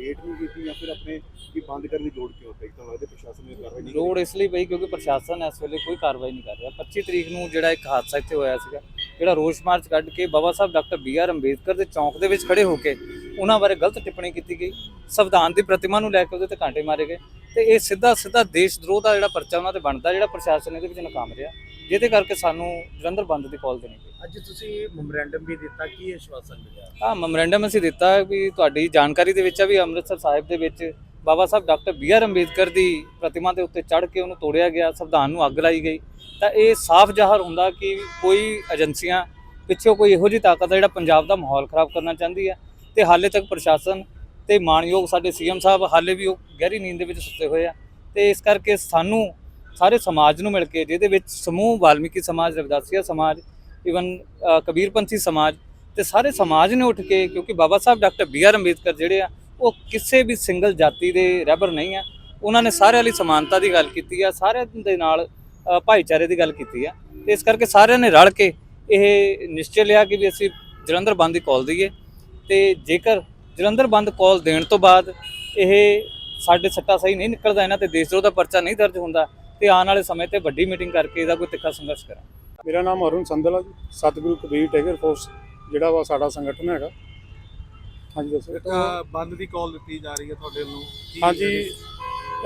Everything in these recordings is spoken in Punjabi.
ਵੇਟ ਨਹੀਂ ਕੀਤੀ ਜਾਂ ਫਿਰ ਆਪਣੇ ਕੀ ਬੰਦ ਕਰਨ ਦੀ ਲੋੜ ਕਿਉਂ ਪਈ? ਤੁਹਾਨੂੰ ਲੱਗਦਾ ਪ੍ਰਸ਼ਾਸਨ ਨੇ ਕਾਰਵਾਈ ਨਹੀਂ ਲੋੜ ਇਸ ਲਈ ਪਈ ਕਿਉਂਕਿ ਪ੍ਰਸ਼ਾਸਨ ਇਸ ਵੇਲੇ ਕੋਈ ਕਾਰਵਾਈ ਨਹੀਂ ਕਰ ਰਿਹਾ। 25 ਤਰੀਕ ਨੂੰ ਜਿਹੜਾ ਇੱਕ ਹਾਦਸਾ ਇੱਥੇ ਹੋਇਆ ਸੀਗਾ ਜਿਹੜਾ ਰੋਸ ਮਾਰਚ ਕੱਢ ਕੇ Baba Sahib doctor B R Ambedkar ਦੇ ਚੌਂਕ ਦੇ ਵਿੱਚ ਖੜੇ ਹੋ ਕੇ ਉਹਨਾਂ ਬਾਰੇ ਗਲਤ ਟਿੱਪਣੀ ਕੀਤੀ ਗਈ। ਸੰਵਿਧਾਨ ਦੀ ਪ੍ਰਤਿਮਾ ਨੂੰ ਲੈ ਕੇ ਉਹਦੇ ਤੇ ਕਾਂਟੇ ਮਾਰੇ ਗਏ ਤੇ ਇਹ ਸਿੱਧਾ ਸਿੱਧਾ ਦੇਸ਼ ਦਰੋਹ ਦਾ ਜਿਹੜਾ ਪਰਚਾ ਉਹਨਾਂ ਤੇ ਬਣਦਾ ਜਿਹੜਾ ਪ੍ਰਸ਼ਾਸਨ ਇਹਦੇ ਵਿੱਚ ਨਾਕਾਮ ਰਿਹਾ। ਜਿਹਦੇ ਕਰਕੇ ਸਾਨੂੰ ਜਲੰਧਰ ਬੰਦ ਦੀ ਕਾਲ ਦੇਣੀ ਪਈ। ਅੱਜ ਤੁਸੀਂ ਮੈਮੋਰੈਂਡਮ ਵੀ ਦਿੱਤਾ ਕੀ ਆਸ਼ਵਾਸਨ ਮਿਲਿਆ? ਹਾਂ ਮੈਮੋਰੈਂਡਮ ਅਸੀਂ ਦਿੱਤਾ ਵੀ ਤੁਹਾਡੀ ਜਾਣਕਾਰੀ ਦੇ ਵਿੱਚ ਆ ਵੀ ਅੰਮ੍ਰਿਤਸਰ ਸਾਹਿਬ ਦੇ ਵਿੱਚ Baba Sahib doctor B R Ambedkar ਦੀ ਪ੍ਰਤਿਮਾ ਦੇ ਉੱਤੇ ਚੜ੍ਹ ਕੇ ਉਹਨੂੰ ਤੋੜਿਆ ਗਿਆ ਸੰਵਿਧਾਨ ਨੂੰ ਅੱਗ ਲਾਈ ਗਈ। ਤਾਂ ਇਹ ਸਾਫ਼ ਜ਼ਾਹਰ ਹੁੰਦਾ ਕਿ ਕੋਈ ਏਜੰਸੀਆਂ ਪਿੱਛੋਂ ਕੋਈ ਇਹੋ ਜਿਹੀ ਤਾਕਤ ਹੈ ਜਿਹੜਾ ਪੰਜਾਬ ਦਾ ਮਾਹੌਲ ਖਰਾਬ ਕਰਨਾ ਚਾਹੁੰਦੀ ਹੈ ਤੇ ਹਾਲੇ ਤੱਕ ਪ੍ਰਸ਼ਾਸਨ ਤੇ ਮਾਨਯੋਗ ਸਾਡੇ ਸੀਐਮ ਸਾਹਿਬ ਹਾਲੇ ਵੀ ਉਹ ਗਹਿਰੀ ਨੀਂਦ ਦੇ ਵਿੱਚ ਸੁੱਤੇ ਹੋਏ ਆ। ਤੇ ਇਸ ਕਰਕੇ ਸਾਨੂੰ ਸਾਰੇ ਸਮਾਜ ਨੂੰ ਮਿਲ ਕੇ, ਜਿਹਦੇ ਵਿੱਚ ਸਮੂਹ, ਵਾਲਮੀਕੀ ਸਮਾਜ, ਰਵਿਦਾਸੀਆ ਸਮਾਜ ਇਵਨ ਕਬੀਰਪੰਥੀ ਸਮਾਜ ਤੇ ਸਾਰੇ ਸਮਾਜ ਨੇ ਉੱਠ ਕੇ, ਕਿਉਂਕਿ Baba Sahib doctor B R Ambedkar ਜਿਹੜੇ ਆ, ਉਹ ਕਿਸੇ ਵੀ ਸਿੰਗਲ ਜਾਤੀ ਦੇ ਰਹਿਬਰ ਨਹੀਂ ਆ। ਉਹਨਾਂ ਨੇ ਸਾਰਿਆਂ ਲਈ ਸਮਾਨਤਾ ਦੀ ਗੱਲ ਕੀਤੀ ਆ, ਸਾਰਿਆਂ ਦੇ ਨਾਲ ਭਾਈਚਾਰੇ ਦੀ ਗੱਲ ਕੀਤੀ ਆ। ਤੇ ਇਸ ਕਰਕੇ ਸਾਰਿਆਂ ਨੇ ਰਲ ਕੇ ਇਹ ਨਿਸ਼ਚੈ ਲਿਆ ਕਿ ਵੀ ਅਸੀਂ ਜਲੰਧਰ ਬੰਦ ਦੀ ਕਾਲ ਦਈਏ। ਤੇ ਜੇਕਰ ਜਲੰਧਰ ਬੰਦ ਕਾਲ ਦੇਣ ਤੋਂ ਬਾਅਦ ਇਹ ਸਾਡੇ ਸੱਟਾ ਸਹੀ ਨਹੀਂ ਨਿਕਲਦਾ, ਇਹਨਾਂ ਤੇ ਦੇਸ਼ ਵਿਰੋਧ ਦਾ ਪਰਚਾ ਨਹੀਂ ਦਰਜ ਹੁੰਦਾ ਤੇ ਆਉਣ ਵਾਲੇ ਸਮੇਂ ਤੇ ਵੱਡੀ ਮੀਟਿੰਗ ਕਰਕੇ ਇਹਦਾ ਕੋਈ ਤਿੱਖਾ ਸੰਘਰਸ਼ ਕਰਾਂ ਮੇਰਾ ਨਾਮ ਅਰੁਣ ਸੰਦਲ ਆ ਜੀ ਸਤਿਗੁਰੂ ਕਬੀਰ ਟਾਈਗਰ ਫੋਰਸ ਜਿਹੜਾ ਵਾ ਸਾਡਾ ਸੰਗਠਨ ਹੈਗਾ। ਹਾਂਜੀ ਦੱਸੋ। ਬੰਦ ਦੀ ਕਾਲ ਦਿੱਤੀ ਜਾ ਰਹੀ ਹੈ ਤੁਹਾਡੇ ਵੱਲੋਂ। ਹਾਂਜੀ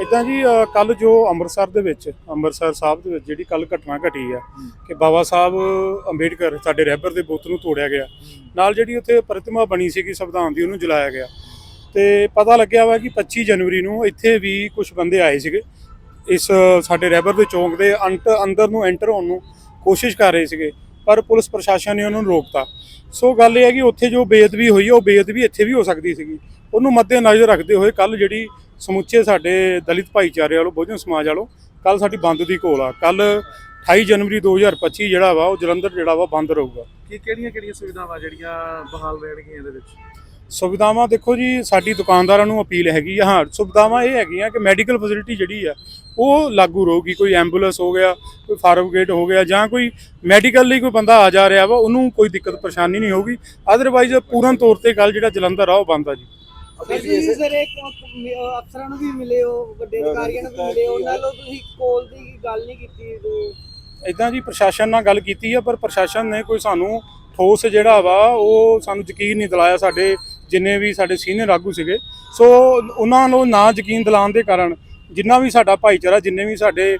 ਇਦਾਂ ਜੀ ਕੱਲ ਜੋ ਅੰਮ੍ਰਿਤਸਰ ਦੇ ਵਿੱਚ ਅੰਮ੍ਰਿਤਸਰ ਸਾਹਿਬ ਦੇ ਵਿੱਚ ਜਿਹੜੀ ਕੱਲ ਘਟਨਾ ਘਟੀ ਆ ਕਿ ਬਾਬਾ ਸਾਹਿਬ ਅੰਬੇਡਕਰ ਸਾਡੇ ਰਹਿਬਰ ਦੇ ਬੁੱਤ ਨੂੰ ਤੋੜਿਆ ਗਿਆ। ਨਾਲ ਜਿਹੜੀ ਉੱਥੇ ਪ੍ਰਤਿਮਾ ਬਣੀ ਸੀਗੀ ਸੰਵਿਧਾਨ ਦੀ ਉਹਨੂੰ ਜਲਾਇਆ ਗਿਆ। ਤੇ ਪਤਾ ਲੱਗਿਆ ਵਾ ਕਿ 25 ਜਨਵਰੀ ਨੂੰ ਇੱਥੇ ਵੀ ਕੁਝ ਬੰਦੇ ਆਏ ਸੀਗੇ। ਇਸ ਸਾਡੇ ਰਹਿਬਰ ਦੇ ਚੌਂਕ ਦੇ ਅੰਟ, ਅੰਦਰ ਨੂੰ ਐਂਟਰ ਹੋਣ ਨੂੰ ਕੋਸ਼ਿਸ਼ ਕਰ ਰਹੇ ਸੀਗੇ, ਪਰ ਪੁਲਿਸ ਪ੍ਰਸ਼ਾਸਨ ਨੇ ਉਹਨਾਂ ਨੂੰ ਰੋਕਤਾ। ਸੋ ਗੱਲ ਇਹ ਹੈ ਕਿ ਉੱਥੇ ਜੋ ਬੇਅਦਬੀ ਹੋਈ ਹੈ ਉਹ ਬੇਅਦਬੀ ਇੱਥੇ ਵੀ ਹੋ ਸਕਦੀ ਸੀਗੀ। ਉਹਨੂੰ ਮੱਦੇ ਨਜ਼ਰ ਰੱਖਦੇ ਹੋਏ ਕੱਲ ਜਿਹੜੀ ਸਮੁੱਚੇ ਸਾਡੇ ਦਲਿਤ ਭਾਈਚਾਰੇ ਵਾਲੋ, ਬਹੁਜਨ ਸਮਾਜ ਵਾਲੋ ਕੱਲ ਸਾਡੀ ਬੰਦ ਦੀ ਕੋਲ ਆ। ਕੱਲ 28 ਜਨਵਰੀ 2025 ਜਿਹੜਾ ਵਾ, ਉਹ ਜਲੰਧਰ ਜਿਹੜਾ ਵਾ ਬੰਦ ਰਹੂਗਾ। ਕੀ ਕਿਹੜੀਆਂ ਕਿਹੜੀਆਂ ਸੁਵਿਧਾਵਾਂ ਜਿਹੜੀਆਂ ਬਹਾਲ ਰਹਿਣਗੀਆਂ ਇਹਦੇ ਵਿੱਚ? ਸੁਵਿਧਾਵਾਂ ਦੇਖੋ ਜੀ ਸਾਡੀ ਦੁਕਾਨਦਾਰਾਂ ਨੂੰ ਅਪੀਲ ਹੈਗੀ ਆ ਹਾਂ ਸੁਵਿਧਾਵਾਂ ਇਹ ਹੈਗੀਆਂ ਕਿ ਮੈਡੀਕਲ ਫੈਸਿਲਿਟੀ ਜਿਹੜੀ ਆ ਉਹ ਲਾਗੂ ਰਹੂਗੀ ਕੋਈ ਐਂਬੂਲੈਂਸ ਹੋ ਗਿਆ ਕੋਈ ਫਾਰਮਗੇਟ ਹੋ ਗਿਆ ਜਾਂ ਕੋਈ ਮੈਡੀਕਲ ਲਈ ਕੋਈ ਬੰਦਾ ਆ ਜਾ ਰਿਹਾ ਵਾ ਉਹਨੂੰ ਕੋਈ ਦਿੱਕਤ ਪਰੇਸ਼ਾਨੀ ਨਹੀਂ ਹੋਊਗੀ ਅਦਰਵਾਈਜ਼ ਪੂਰਨ ਤੌਰ ਤੇ ਗੱਲ ਜਿਹੜਾ ਜਲੰਧਰ ਆ ਉਹ ਬੰਦ ਆ ਜੀ। ਤੁਸੀਂ ਸਰ ਇੱਕ ਅਫਸਰਾਂ ਨੂੰ ਵੀ ਮਿਲੇ ਹੋ ਵੱਡੇ ਅਧਿਕਾਰੀਆਂ ਨੂੰ ਵੀ ਮਿਲੇ ਹੋ ਉਹਨਾਂ ਨੂੰ ਤੁਸੀਂ ਕੋਲ ਦੀ ਗੱਲ ਨਹੀਂ ਕੀਤੀ ਤੇ ਇਦਾਂ ਜੀ ਪ੍ਰਸ਼ਾਸਨ ਨਾਲ ਗੱਲ ਕੀਤੀ ਆ ਪਰ ਪ੍ਰਸ਼ਾਸਨ ਨੇ ਕੋਈ ਸਾਨੂੰ ਠੋਸ ਜਿਹੜਾ ਵਾ ਉਹ ਸਾਨੂੰ ਯਕੀਨ ਨਹੀਂ ਦਿਲਾਇਆ ਸਾਡੇ ਜਿੰਨੇ ਵੀ ਸਾਡੇ ਸੀਨੀਅਰ ਆਗੂ ਸੀਗੇ ਸੋ ਉਹਨਾਂ ਨੂੰ ਨਾ ਯਕੀਨ ਦਿਲਾਉਣ ਦੇ ਕਾਰਨ ਜਿੰਨਾ ਵੀ ਸਾਡਾ ਭਾਈਚਾਰਾ ਜਿੰਨੇ ਵੀ ਸਾਡੇ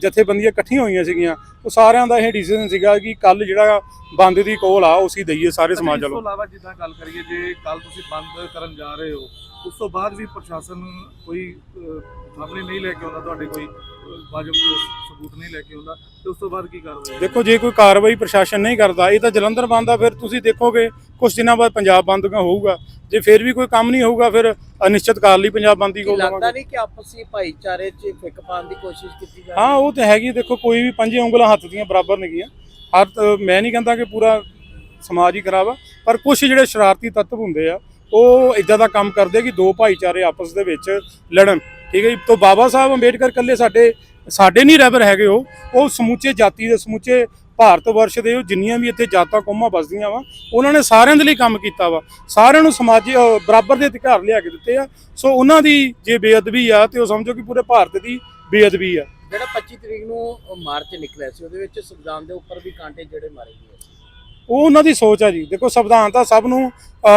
ਜਥੇਬੰਦੀਆਂ ਇਕੱਠੀਆਂ ਹੋਈਆਂ ਸੀਗੀਆਂ ਉਹ ਸਾਰਿਆਂ ਦਾ ਇਹ ਡਿਸੀਜਨ ਸੀਗਾ ਕਿ ਕੱਲ ਜਿਹੜਾ ਬੰਦ ਦੀ ਕੋਲ ਆ ਉਹ ਅਸੀਂ ਦਈਏ ਸਾਰੇ ਸਮਾਜ ਇਸ ਤੋਂ ਵੱਲੋਂ। ਇਲਾਵਾ ਜਿੱਦਾਂ ਗੱਲ ਕਰੀਏ ਜੇ ਕੱਲ ਤੁਸੀਂ ਬੰਦ ਕਰਨ ਜਾ ਰਹੇ ਹੋ ਉਸ ਤੋਂ ਬਾਅਦ ਵੀ ਪ੍ਰਸ਼ਾਸਨ ਕੋਈ ਸਾਹਮਣੇ ਨਹੀਂ ਲੈ ਕੇ ਆਉਂਦਾ ਤੁਹਾਡੇ ਕੋਈ ਅਹ, ਵਾਜਬ ਸਬੂਤ ਨਹੀਂ ਲੈ ਕੇ ਆਉਂਦਾ ਤੇ ਉਸ ਤੋਂ ਬਾਅਦ ਕੀ ਕਾਰਵਾਈ ਦੇਖੋ ਜੇ ਕੋਈ ਕਾਰਵਾਈ ਪ੍ਰਸ਼ਾਸਨ ਨਹੀਂ ਕਰਦਾ ਇਹ ਤਾਂ ਜਲੰਧਰ ਬੰਦ ਆ ਫਿਰ ਤੁਸੀਂ ਦੇਖੋਗੇ ਕੁਝ ਦਿਨਾਂ ਬਾਅਦ ਪੰਜਾਬ ਬੰਦ ਹੋਊਗਾ? ਜੇ ਫਿਰ ਵੀ ਕੋਈ ਕੰਮ ਨਹੀਂ ਹੋਊਗਾ ਫਿਰ ਅਨਿਸ਼ਚਿਤ ਕਾਲ ਲਈ ਪੰਜਾਬ ਬੰਦ ਕੋਲ ਲੱਗਦਾ ਨਹੀਂ ਕਿ ਆਪਸੀ ਭਾਈਚਾਰੇ 'ਚ ਫਿੱਕ ਪਾਉਣ ਦੀ ਕੋਸ਼ਿਸ਼ ਕੀਤੀ ਜਾ ਹਾਂ ਉਹ ਤਾਂ ਹੈਗੀ ਦੇਖੋ ਕੋਈ ਵੀ ਪੰਜੇ ਉਂਗਲਾਂ ਹੱਥ ਦੀਆਂ ਬਰਾਬਰ ਨਹੀਂ ਹਰ ਤ- ਮੈਂ ਨਹੀਂ ਕਹਿੰਦਾ ਕਿ ਪੂਰਾ ਸਮਾਜ ਹੀ ਖਰਾਬ ਆ ਪਰ ਕੁਝ ਜਿਹੜੇ ਸ਼ਰਾਰਤੀ ਤੱਤਵ ਹੁੰਦੇ ਆ ਉਹ ਇਦਾਂ ਦਾ ਕੰਮ ਕਰਦੇ ਕਿ ਦੋ ਭਾਈਚਾਰੇ ਆਪਸ ਦੇ ਵਿੱਚ ਲੜਨ। ਠੀਕ ਹੈ ਜੀ? ਤੋਂ ਬਾਬਾ ਸਾਹਿਬ ਅੰਬੇਡਕਰ ਕੱਲੇ ਸਾਡੇ ਸਾਡੇ ਨਹੀਂ ਰਹਿਬਰ ਹੈਗੇ ਉਹ। ਉਹ ਸਮੁੱਚੇ ਜਾਤੀ ਦੇ, ਸਮੁੱਚੇ ਭਾਰਤ ਵਰਸ਼ ਦੇ ਜਿੰਨੀਆਂ ਵੀ ਇੱਥੇ ਜਾਤਾਂ ਕੌਮਾਂ ਵਸਦੀਆਂ ਵਾ, ਉਹਨਾਂ ਨੇ ਸਾਰਿਆਂ ਦੇ ਲਈ ਕੰਮ ਕੀਤਾ ਵਾ। ਸਾਰਿਆਂ ਨੂੰ ਸਮਾਜੀ ਬਰਾਬਰ ਦੇ ਅਧਿਕਾਰ ਲਿਆ ਕੇ ਦਿੱਤੇ ਆ। ਸੋ ਉਹਨਾਂ ਦੀ ਜੇ ਬੇਅਦਬੀ ਆ ਤੇ ਉਹ ਸਮਝੋ ਕਿ ਪੂਰੇ ਭਾਰਤ ਦੀ ਬੇਅਦਬੀ ਆ। ਜਿਹੜਾ 25 ਤਰੀਕ ਨੂੰ ਮਾਰਚ ਨਿਕਲਿਆ ਸੀ, ਉਹਦੇ ਵਿੱਚ ਸੰਵਿਧਾਨ ਦੇ ਉੱਪਰ ਵੀ ਕਾਂਟੇ ਜਿਹੜੇ ਮਾਰੇ ਗਏ ਉਹ ਉਹਨਾਂ ਦੀ ਸੋਚ ਆ ਜੀ। ਦੇਖੋ, ਸੰਵਿਧਾਨ ਤਾਂ ਸਭ ਨੂੰ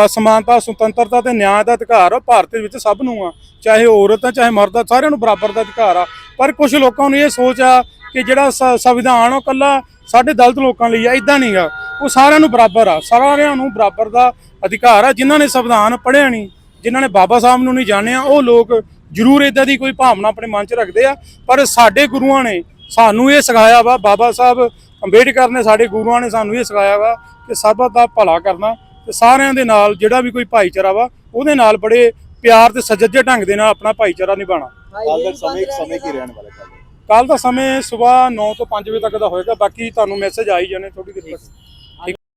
ਸਮਾਨਤਾ, ਸੁਤੰਤਰਤਾ ਤੇ ਨਿਆਂ ਦਾ ਅਧਿਕਾਰ ਆ, ਭਾਰਤ ਦੇ ਵਿੱਚ ਸਭ ਨੂੰ ਆ। ਚਾਹੇ ਔਰਤ ਆ, ਚਾਹੇ ਮਰਦ ਆ, ਸਾਰਿਆਂ ਨੂੰ ਬਰਾਬਰ ਦਾ ਅਧਿਕਾਰ ਆ। ਪਰ ਕੁਝ ਲੋਕਾਂ ਨੂੰ ਇਹ ਸੋਚ ਆ ਕਿ ਜਿਹੜਾ ਸ- ਸੰਵਿਧਾਨ ਉਹ ਕੱਲਾ ਸਾਡੇ ਦਲਤ ਲੋਕਾਂ ਲਈ ਆ ਇਦਾਂ ਨਹੀਂਗਾ ਉਹ ਸਾਰਿਆਂ ਨੂੰ ਬਰਾਬਰ ਆ। ਸਾਰਿਆਂ ਨੂੰ ਬਰਾਬਰ ਦਾ ਅਧਿਕਾਰ ਆ, ਜਿਨ੍ਹਾਂ ਨੇ ਸੰਵਿਧਾਨ ਪੜ੍ਹਿਆ ਨਹੀਂ, ਜਿਨ੍ਹਾਂ ਨੇ ਬਾਬਾ ਸਾਹਿਬ ਨੂੰ ਨਹੀਂ ਜਾਣਿਆ, ਉਹ ਲੋਕ ਜ਼ਰੂਰ ਇਦਾਂ ਦੀ ਕੋਈ ਭਾਵਨਾ ਆਪਣੇ ਮਨ 'ਚ ਰੱਖਦੇ ਆ। ਪਰ ਸਾਡੇ ਗੁਰੂਆਂ ਨੇ ਸਾਨੂੰ ਇਹ ਸਿਖਾਇਆ ਵਾ, ਬਾਬਾ ਸਾਹਿਬ ਅੰਬੇਡਕਰ ਨੇ ਸਾਡੇ ਗੁਰੂਆਂ ਨੇ ਸਾਨੂੰ ਇਹ ਸਿਖਾਇਆ ਵਾ ਕਿ ਸਭ ਦਾ ਭਲਾ ਕਰਨਾ ਤੇ ਸਾਰਿਆਂ ਦੇ ਨਾਲ ਜਿਹੜਾ ਵੀ ਕੋਈ ਭਾਈਚਾਰਾ ਵਾ ਉਹਦੇ ਨਾਲ ਬੜੇ ਪਿਆਰ ਤੇ ਸੱਜੇ ਢੰਗ ਦੇ ਨਾਲ ਆਪਣਾ ਭਾਈਚਾਰਾ ਨਿਭਾਉਣਾ। ਕੱਲ ਦਾ ਸਮੇਂ ਸਮੇਂ ਕੀ ਰਹਿਣ ਵਾਲਾ ਕੱਲ ਕੱਲ ਦਾ ਸਮੇਂ ਸਵੇਰ 9 ਤੋਂ 5 ਵਜੇ ਤੱਕ ਦਾ ਹੋਏਗਾ ਬਾਕੀ ਤੁਹਾਨੂੰ ਮੈਸੇਜ ਆਈ ਜਾਣੇ ਥੋੜੀ ਦੇਰ ਤੱਕ।